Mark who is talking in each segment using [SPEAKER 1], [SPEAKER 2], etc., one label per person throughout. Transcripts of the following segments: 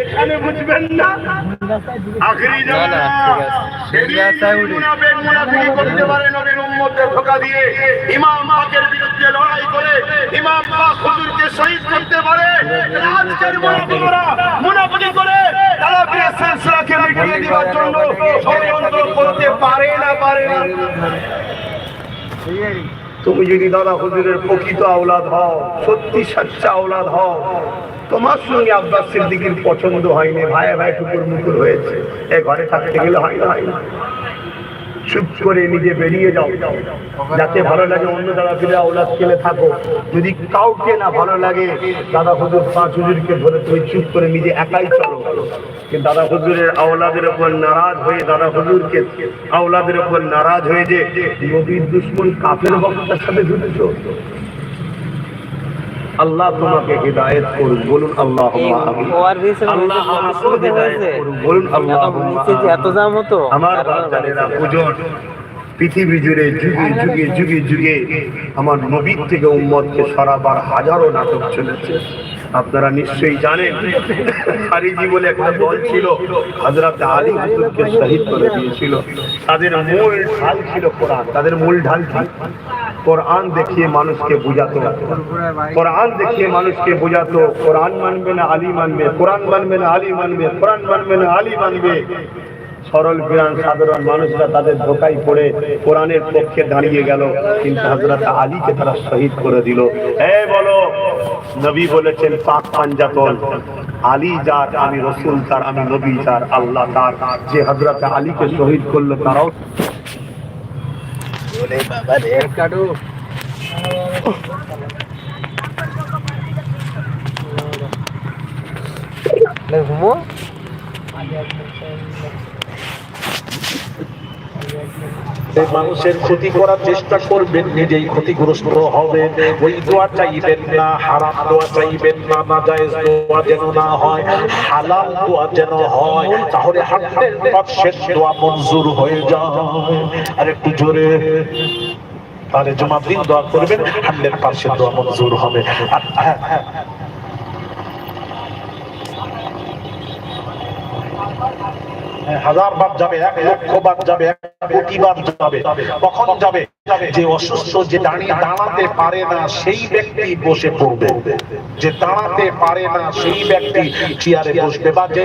[SPEAKER 1] এখানে বুঝবেন না। আখরি করতে পারে নবীর ধোঁকা দিয়ে। ইমাম পাকের বিরুদ্ধে লড়াই করে ইমাম পাক হুজুরকে শহীদ করতে পারে। আজকের মুনাফিকরা মুনাফিকি করে তারা সিলসিলাকে মিটিয়ে দেওয়ার জন্য ষড়যন্ত্র করতে পারে না পারে না। তুমি যদি দাদা হুজুরের প্রকৃত আওলাদ হও, সত্যি সাচ্চা আওলাদ হও, তোমার সঙ্গে আব্বাস সিদ্দিকির পছন্দ হয়নি, ভাই ভাই টুকুর মুকুর হয়েছে। এ ঘরে থাকতে গেলে হয় না হয় না। চুপ করে নিজে বেরিয়ে যাও। যাতে ভালো লাগে অন্য দাদা ফিরে আওলাদ খেলে থাকো। যদি কাউকে না ভালো লাগে, দাদা হুজুর পাঁচ হুজুরকে ধরে তুমি চুপ করে নিজে একাই চলো। কিন্তু দাদা হুজুরের আওলাদের ওপর নারাজ হয়ে দাদা হুজুরকে আওলাদের ওপর নারাজ হয়ে যে নবীর দুশ্মন কাফের বক্তার সাথে জুটেছ আল্লাহ তোমাকে হৃদায়ত করুন বলুন আল্লাহ আল্লাহ হৃদায়ত করুন বলুন আল্লাহ
[SPEAKER 2] এত জাম হতো
[SPEAKER 1] আমার বাচ্চাদেরা পৃথিবী জুড়ে যুগে যুগে যুগে যুগে আমার নবীর থেকে উম্মতকে সরাবার হাজারো নাটক চলেছে। আপনারা নিশ্চয়ই জানেন খারিজি বলে একটা দল ছিল হাজরাতে আলী হুজুরকে শহীদ করে দিয়েছিল। তাদের মূল ঢাল ছিল কোরআন, তাদের মূল ঢাল কি? কোরআন দেখিয়ে মানুষকে বুঝাতো। কোরআন দেখিয়ে মানুষকে বোঝাতো, কোরআন মানবে না আলী মানবে, কোরআন মানবে না আলী মানবে, কোরআন মানবে না আলী মানবে। সরল বিরান সাধারণ মানুষরা তাদের ধোকায় পড়ে কোরআনের পক্ষে দাঁড়িয়ে গেল কিন্তু হজরত আলীকে তারা শহীদ করে দিল। এ বলো নবী বলেছেন পাক পাঞ্জাতন আলী যার আমি রসুল তার আমি নবী যার আল্লাহ তার যে হজরত আলীকে শহীদ করল তারাও
[SPEAKER 2] ঘুমো।
[SPEAKER 3] যে মানুষের ক্ষতি করার চেষ্টা করবেন, নিজেই ক্ষতিগ্রস্ত হবেন। ওই দোয়া চাইবেন না, হারাম দোয়া চাইবেন না না জায়েজ দোয়া যেন না হয়, হালাল দোয়া যেন হয়, তাহলে হান্ড্রেড পার্সেন্ট দোয়া মঞ্জুর হয়ে যায়। আর একটু জোরে, তাহলে জমা দিন দোয়া করবেন, হান্ড্রেড পার্সেন্ট দোয়া মঞ্জুর হবে। আর হ্যাঁ হ্যাঁ হাজার বার যাবে, এক লক্ষ বার যাবে, এক কোটি বার যাবে। কখন যাবে? যে অসুস্থ, যে দাঁড়িয়ে দাঁড়াতে পারে না, সেই ব্যক্তি বসে পড়বে। যে দাঁড়াতে পারে না, সেই ব্যক্তি চেয়ারে বসবে বা যে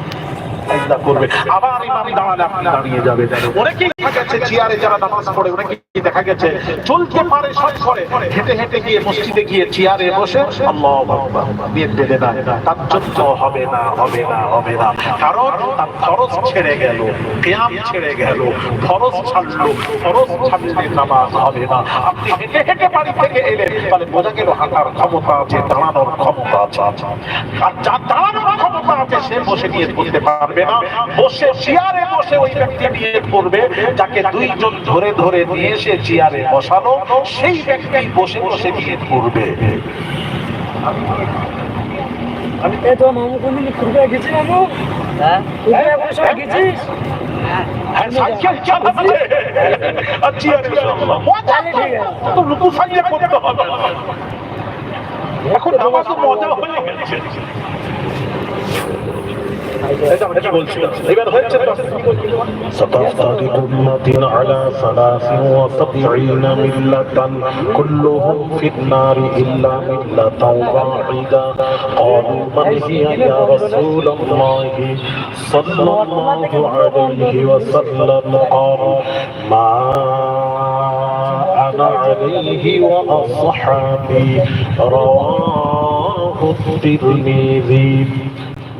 [SPEAKER 3] সাজদা করবে। আবার ইমাম দাঁড়ালে আপনি দাঁড়িয়ে যাবে অনেকেই দেখা গেছে? চেয়ারে যারা নামাজ পড়ে অনেকেই দেখা গেছে? চলতে পারে, সব করে। হেঁটে হেঁটে গিয়ে মসজিদে গিয়ে চেয়ারে বসে আল্লাহ নিয়ত বেঁধে না। তার হবে না হবে না হবে না। কারণ তার খরচ ছেড়ে গেল, কেয়াম ছেড়ে গেল। খরচ ছাড়লো খরচ ছাড়লে নামাজ হবে না। আপনি হেঁটে হেঁটে বাড়ি থেকে এলেন, তাহলে বোঝা গেল হাঁটার ক্ষমতা আছে, দাঁড়ানোর ক্ষমতা আছে। আর যার দাঁড়ানোর ক্ষমতা আছে, সে বসে নিয়ে করতে পারবে না বসে চেয়ারে বসে ওই ব্যক্তি নিয়ে করবে যাকে দুইজন ধরে ধরে নিয়ে এসে চেয়ারে বসানো সেই ব্যক্তি বসে বসে নিয়ে করবে
[SPEAKER 4] আমি এই তো মামু কোনদিন ফুটবল গেছি মামু
[SPEAKER 2] হ্যাঁ
[SPEAKER 4] গেছিস
[SPEAKER 3] হ্যাঁ, সাইকেল চালাচ্ছে চেয়ারে বসে। মজা তো, তো সাইকেল করতে হবে এখন নামাজ মজা হয়ে গেছে ستفترق أمة على ثلاث وسبعين ملة. كلهم في النار إلا ملة واحدة. قالوا من هي يا رسول الله? صلى الله عليه وسلم قال ما أنا عليه وأصحابي. رواه الترمذي.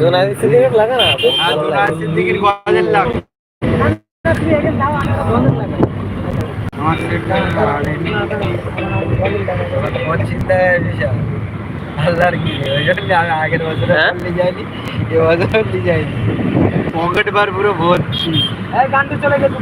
[SPEAKER 2] জোনাই সিদ্দিকের লাগা না?
[SPEAKER 4] আল্লাহ সিদ্দিকীর গজল লাগ। আমার সেটা করালেনি ওর চিন্তা বিশাল। আল্লাহর কি? ওই জন্য আমি আগের বছর
[SPEAKER 2] হ্যাঁ?
[SPEAKER 4] নিয়ে যাইনি এ বছর নিয়ে যাইনি। পকেট বার পুরো ভর্তি। গানটা চলে গেছে